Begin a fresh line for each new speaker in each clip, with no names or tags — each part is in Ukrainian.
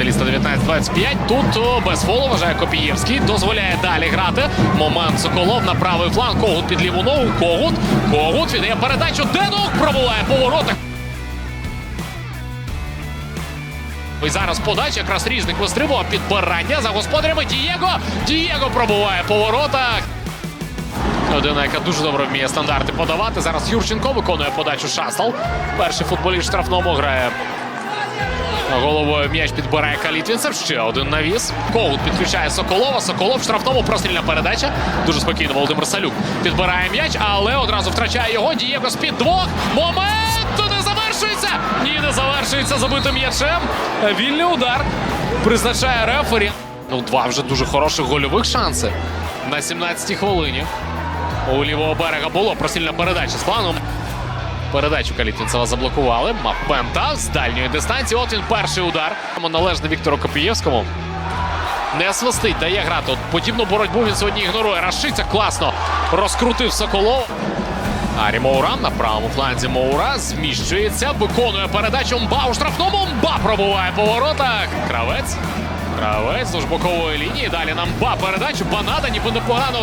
металіста 19-25. Тут без фолу вважає Копієвський. Дозволяє далі грати. Момент Соколов на правий фланг. Когут під ліву ногу. Когут. Когут віддає передачу. Денух пробуває по воротах. І зараз подача, якраз різник вистрибував підбирання за господарями. Дієго! Дієго пробуває по воротах. Людина, яка дуже добре вміє стандарти подавати. Зараз Юрченко виконує подачу Шастал. Перший футболіст штрафному грає. Головою м'яч підбирає Калітвінцев. Ще один навіс. Коут підключає Соколова. Соколов в штрафному прострільна передача. Дуже спокійно Володимир Салюк підбирає м'яч, але одразу втрачає його. Дієго з-під двох. Момент не завершується. Ні, не завершується забитим м'ячем. Вільний удар призначає рефері. Ну, два вже дуже хороших гольових шанси на 17-й хвилині. У лівого берега було прострільна передача з планом. Передачу Калітвінцева заблокували. Мапента з дальньої дистанції. От він перший удар. Належне Віктору Копієвському. Не свистить, дає грати. От подібну боротьбу він сьогодні ігнорує. Рашиця класно розкрутив Соколов. Арі Моура на правому фланзі Моура зміщується, виконує передачу Мба у штрафному. Мба пробуває по воротах. Кравець. Кравець з бокової лінії. Далі нам Мба передачу. Банада ніби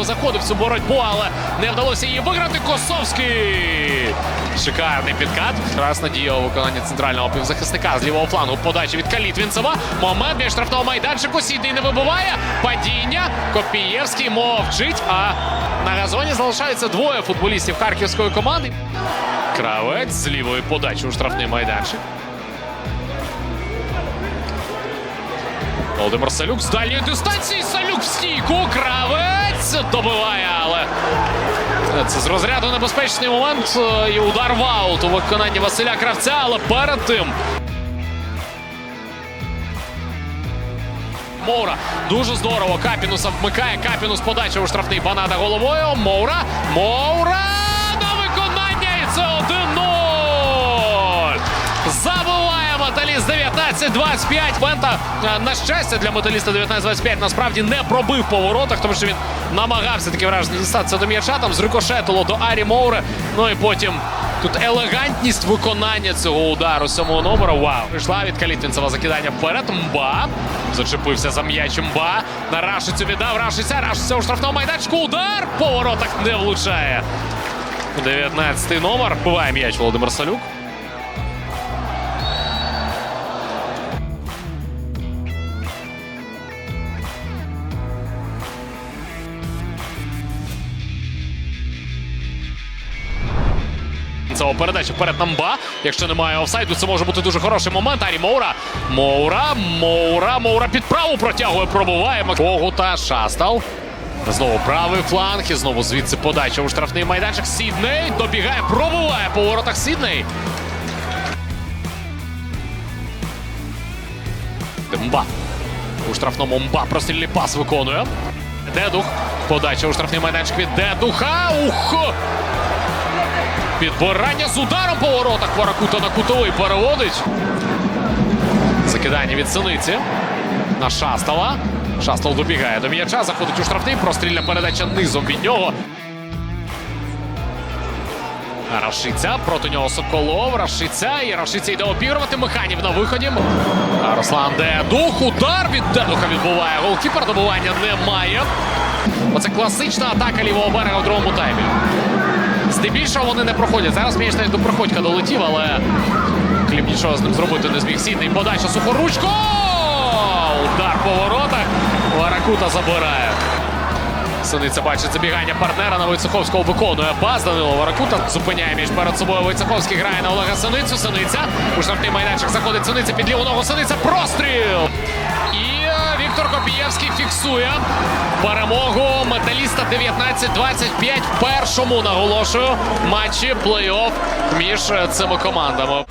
заходив в цю боротьбу, але не вдалося її виграти. Косовський. Шикарний підкат. Красна дія у виконанні центрального півзахисника з лівого флангу. Подача від Калітвінцева. Момент біля штрафного майданчику. Сідний не вибиває. Падіння. Копієвський мовчить. А на газоні залишаються двоє футболістів харківської команди. Кравець з лівої подачі у штрафний майданчик. Володимир Салюк з дальньої дистанції. Салюк в стійку. Кравець добиває, але це з розряду небезпечний момент. е, І удар в аут у виконанні Василя Кравця, але перед тим. Моура дуже здорово. Капінуса вмикає. Капінус подача у штрафний банада головою. Моура. Моура 19-25. Пента, е, на щастя, для металіста 19-25 насправді не пробив по воротах, тому що він намагався таке враження дістатися до м'яча. Там зрикошетило до Арі Моури. Ну і потім тут елегантність виконання цього удару сьомого номера. Вау! Прийшла від Калітвінцева закидання вперед. Мба. Зачепився за м'яч Мба. На Рашицю віддав. Рашиця. Рашиця у штрафному майданчику. Удар по воротах не влучає. 19-й номер. Буває м'яч Володимир Салюк. Цього передача вперед на Мба. Якщо немає офсайду, це може бути дуже хороший момент. Арі Моура. Моура, Моура, Моура під праву протягує, пробуває. Когута, Шастал. Знову правий фланг і знову звідси подача у штрафний майданчик. Сідней добігає, пробуває по воротах Сідней. Мба. У штрафному Мба прострільний пас виконує. Дедух. Подача у штрафний майданчик від Дедуха. Ух! Підбирання з ударом по воротах. Варакута на кутовий переводить. Закидання від синиці. На Шастала. Шастал добігає до м'яча, заходить у штрафний. Прострільна передача низом від нього. Рашиця проти нього Соколов. Рашиця і Рашиця йде обігрувати. Механів на виході. Руслан Дедух. Удар від Дедуха відбуває. Голкіпер добування немає. Оце класична атака лівого берега в другому таймі. Здебільшого вони не проходять. Зараз м'яч навіть до проходька долетів, але Клім нічого з ним зробити не зміг. Сідний подача сухоручко! Удар по воротах. Варакута забирає. Синиця бачить забігання партнера на Войцеховського виконує пас. Данило Варакута зупиняє між перед собою. Войцеховський грає на Олега Синицю. Синиця. У штрафний майданчик заходить Синиця під ногу. Синиця. Простріл! Фіксує перемогу металіста 19-25 в першому наголошую матчі плей-офф між цими командами.